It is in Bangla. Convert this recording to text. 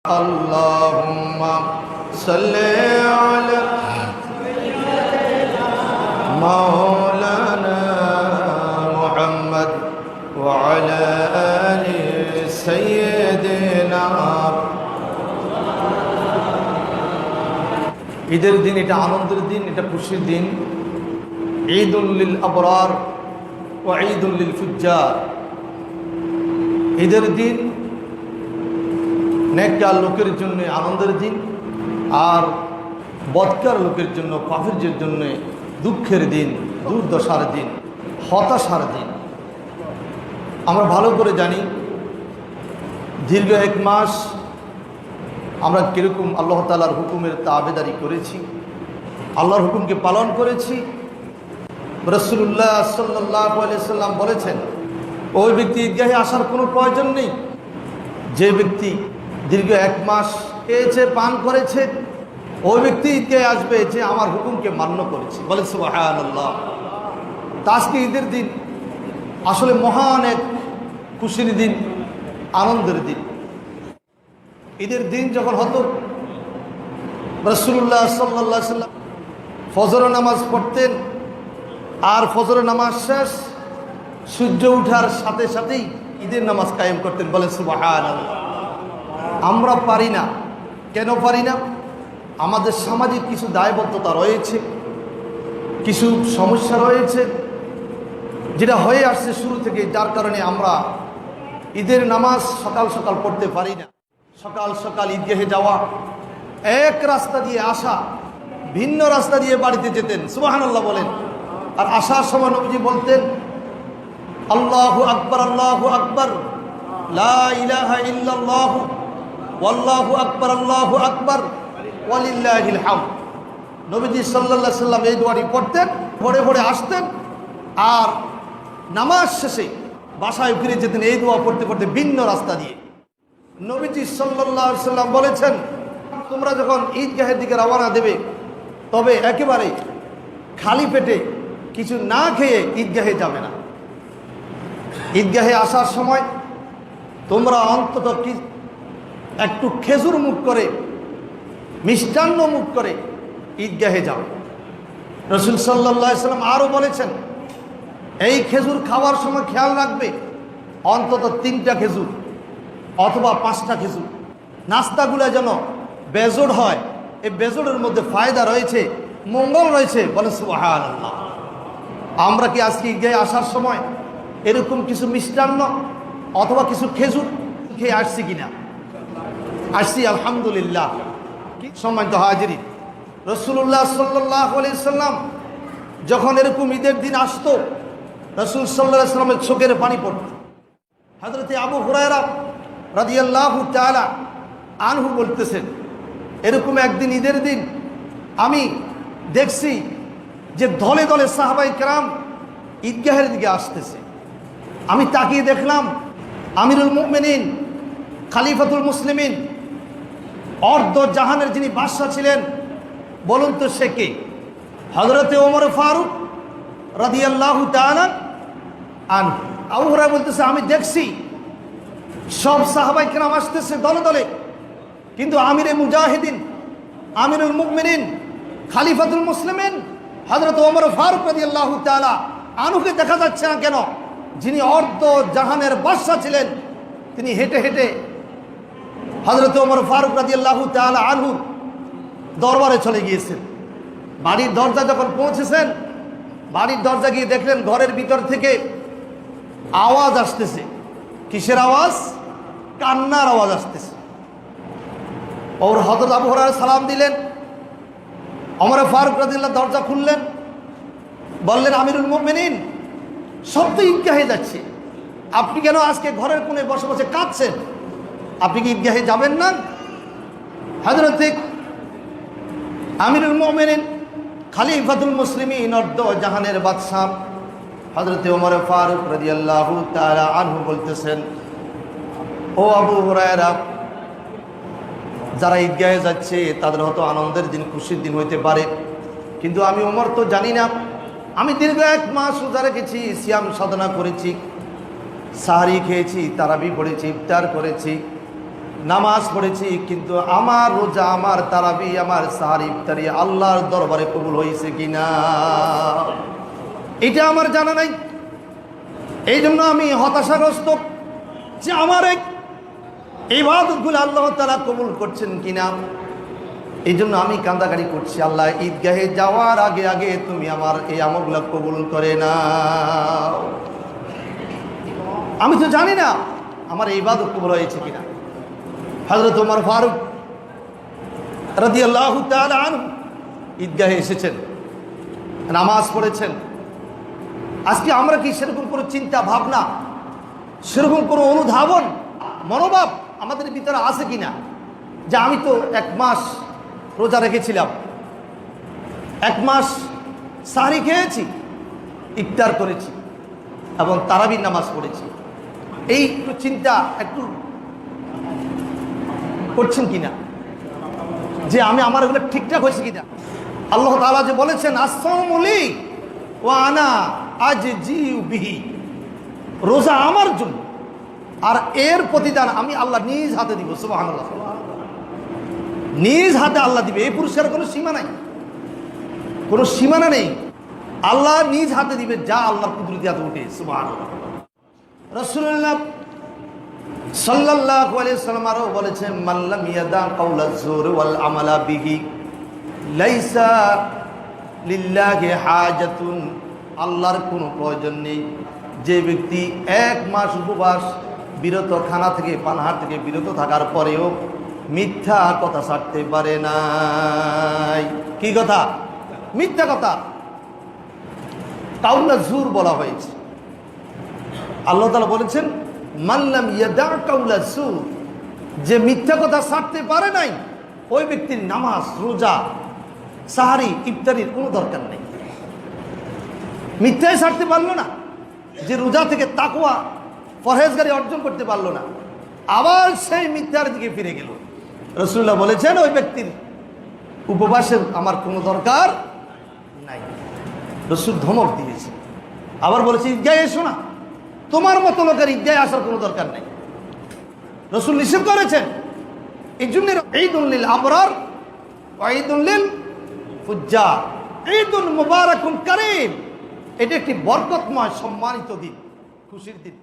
اللهم صل على مولانا محمد وعلى آل سيدنا ঈদের দিন এটা আনন্দের দিন এটা খুশির দিন ঈদ উল্লিল আবরার ও ঈদ উল্লিল ফুজ্জার ঈদের দিন নেককার লোকের জন্য আনন্দের দিন, আর বদকার লোকের জন্য পাফিরদের জন্য দুঃখের দিন, দুর্দশার দিন, হতাশার দিন। আমরা ভালো করে জানি, দীর্ঘ এক মাস আমরা কীরকম আল্লাহ তালার হুকুমের তাবেদারি করেছি, আল্লাহর হুকুমকে পালন করেছি। রসুল্লাহ সাল্লাহ সাল্লাম বলেছেন, ওই ব্যক্তি ঈদগাহে আসার কোনো প্রয়োজন নেই। যে ব্যক্তি দীর্ঘ এক মাস খেয়েছে পান করেছে, ওই ব্যক্তি ঈদগাহে আসবে যে আমার হুকুমকে মান্য করেছে। বলে আল্লাহ তা আজকে ঈদের দিন, আসলে মহান এক খুশির দিন, আনন্দের দিন। ঈদের দিন যখন হতো রসুল্লাহ সাল্লাহ সাল্লাম ফজর নামাজ পড়তেন, আর ফজর নামাজ শেষ, সূর্য উঠার সাথে সাথেই ঈদের নামাজ কায়েম করতেন। বলে সুবাহান আমরা পারি না। কেন পারি না? আমাদের সামাজিক কিছু দায়বদ্ধতা রয়েছে, কিছু সমস্যা রয়েছে, যেটা হয়ে আসছে শুরু থেকে, যার কারণে আমরা ঈদের নামাজ সকাল সকাল পড়তে পারি না। সকাল সকাল ঈদগাহে যাওয়া, এক রাস্তা দিয়ে আসা, ভিন্ন রাস্তা দিয়ে বাড়িতে যেতেন সুবাহান্লাহ বলেন। আর আসার সময় নবীজি বলতেন, আল্লাহ আকবর আল্লাহ আকবর, লা ইলাহা আকবর আকবর সাল্লাম এই পড়তেন, ভোরে ভোরে আসতেন, আর নামাজ শেষে বাসায় ফিরে যেতেন এই দোয়া পড়তে পড়তে ভিন্ন রাস্তা দিয়ে। নবীজি সাল্লাম বলেছেন, তোমরা যখন ঈদগাহের দিকে রওনা দেবে, তবে একেবারে খালি পেটে কিছু না খেয়ে ঈদগাহে যাবে না। ঈদগাহে আসার সময় তোমরা অন্তত একটু খেজুর মুখ করে, মিষ্টান্ন মুখ করে ঈদগাহে যাও। রসুল সাল্লাহ সাল্লাম আরও বলেছেন, এই খেজুর খাওয়ার সময় খেয়াল রাখবে, অন্তত তিনটা খেজুর অথবা পাঁচটা খেজুর। নাস্তাগুলো যেন বেজোড় হয় এই বেজোড়ের মধ্যে ফায়দা রয়েছে, মঙ্গল রয়েছে। বলে সুহান আমরা কি আজকে ঈদগাহে আসার সময় এরকম কিছু মিষ্টান্ন অথবা কিছু খেজুর খেয়ে আসছি কিনা? আসছি, আলহামদুলিল্লাহ। সম্মানিত হাজিরি। রসুল্লাহ সাল্লাহ সাল্লাম যখন এরকম ঈদের দিন আসতো, রসুল সাল্লাহ সাল্লামের চোখের পানি পড়ত। হজরতে আবু হুরায়রা রাদিয়াল্লাহু তাআলা আনহু বলতেছেন, এরকম একদিন ঈদের দিন আমি দেখছি যে দলে দলে সাহাবাই কেরাম ঈদগাহের দিকে আসতেছে। আমি তাকিয়ে দেখলাম, আমিরুল মুমিনিন, খালিফাতুল মুসলিমিন অর্ধ জাহানের যিনি বাদশাহ ছিলেন, বলুন তো সে কে? হজরতে ওমর ফারুক রাদিয়াল্লাহু তাআলা আন আবুহরা বলতেছে, আমি দেখছি, সব সাহাবাই কেরাম আসতেছে দলে দলে। কিন্তু আমিরে মুজাহিদিন, আমিরুল মুমিনিন, খালিফাতুল মুসলিমিন হজরত ওমর ফারুক রাদিয়াল্লাহু তাআলা আনুকে দেখা যাচ্ছে না কেন? যিনি অর্ধ জাহানের বাদশাহ ছিলেন, তিনি হেঁটে হেঁটে হজরত ওমর ফারুক রাদিয়াল্লাহু তাআলা আনহুর দরবারে চলে গিয়েছেন। বাড়ির দরজা যখন পৌঁছেছেন, বাড়ির দরজা গিয়ে দেখলেন ঘরের ভিতর থেকে আওয়াজ আসতেছে। কিসের আওয়াজ? কান্নার আওয়াজ আসতেছে। ওর হজরত আবু হরার সালাম দিলেন। অমর ফারুক রাদিল্লাহ দরজা খুললেন। বললেন, আমিরুল মুমিনিন, সব তো ঈদগাহে যাচ্ছে। আপনি কেন আজকে ঘরের কোণে বসে বসে কাঁদছেন? আপনি কি ঈদগাহে যাবেন না? হজরত আমিরুল মোমেনিন, খালিফাতুল মুসলিমিন, অর্ধ জাহানের বাদশাহ হজরত ওমর ফারুক রাদিয়াল্লাহু তাআলা আনহু বলতেছেন, ও আবু হুরায়রা, যারা ঈদগাহে যাচ্ছে, তাদের হয়তো আনন্দের দিন, খুশির দিন হইতে পারে। কিন্তু আমি ওমর তো জানি না। আমি দীর্ঘ এক মাস রোজা রেখেছি, সিয়াম সাধনা করেছি, সাহারি খেয়েছি, তারাবি পড়েছি, ইফতার করেছি। নামাজ পড়েছি, কিন্তু আমার রোজা, আমার তারাবি, আমার সাহার ইফতারি আল্লাহর দরবারে কবুল হয়েছে কিনা? এটা আমার জানা নাই। এই জন্য আমি হতাশাগ্রস্ত যে আমার এক ইবাদতগুলো আল্লাহ তারা কবুল করছেন কিনা। এই জন্য আমি কান্দাকারি করছি, আল্লাহ, ঈদগাহে যাওয়ার আগে আগে তুমি আমার এই আমলগুলো কবুল করে না আমি তো জানি না আমার এই ইবাদত কবুল হয়েছে কিনা। হজরত উমর ফারুক রাদি আল্লাহ ঈদগাহে এসেছেন, নামাজ পড়েছেন। আজকে আমরা কি সেরকম কোনো চিন্তা, ভাবনা, সেরকম কোনো অনুধাবন, মনোভাব আমাদের ভিতরে আছে কিনা? যে আমি তো এক মাস রোজা রেখেছিলাম, এক মাস সারি খেয়েছি, ইফতার করেছি এবং তারাবির নামাজ পড়েছি। এই একটু চিন্তা, একটু করছেন কিনা? যে আমি আমার এগুলো ঠিকঠাক হয়েছে কিনা? আল্লাহ তাআলা যে বলেছেন আসমলি ও আনা আজ বিহি। রোজা আমার জন্য, আর এর প্রতিদান আমি আল্লাহ নিজ হাতে দিব সুবাহ নিজ হাতে আল্লাহ দিবে, এই পুরস্কার কোনো সীমা নাই। কোনো সীমানা নেই। আল্লাহ নিজ হাতে দিবে যা আল্লাহর কুদরতি হাতে উঠে সুবাহ রসুল্লাহ সাল্লাল্লাহু আলাইহি সাল্লাম আরও বলেছেন মাল্লাম ইয়াদা কাউলা জুর ওয়াল আমালা বিহি লাইসা লিল্লাহি হাজাতুন, আল্লাহর কোনো প্রয়োজন নেই। যে ব্যক্তি এক মাস উপবাস বিরত খানা থেকে পানাহার থেকে বিরত থাকার পরেও মিথ্যা কথা ছাড়তে পারে নাই। কি কথা? মিথ্যা কথা। কাউলা জুর বলা হয়েছে। আল্লাহ তালা বলেছেন মাল্লাম ইয়াদা কাউলা সুর যে মিথ্যা কথা ছাড়তে পারে নাই, ওই ব্যক্তির নামাজ, রোজা, সাহারি, ইফতারির কোনো দরকার নেই। মিথ্যাই ছাড়তে পারল না, যে রোজা থেকে তাকুয়া পরহেজগারি অর্জন করতে পারল না, আবার সেই মিথ্যার দিকে ফিরে গেল। রসুল্লাহ বলেছেন, ওই ব্যক্তির উপবাসের আমার কোনো দরকার নাই। রসুল ধমক দিয়েছে। আবার বলেছে ঈদগায় এসো না। তোমার মতো লোকের ঈদগায় আসার কোনো দরকার নেই। রসুল নিষেধ করেছেন। এই জন্য ঈদ উল্লিল আবরার ঈদ উল্লিল ফুজ্জা ঈদ উল মুবারক এটি এটা একটি বরকতময় সম্মানিত দিন, খুশির দিন।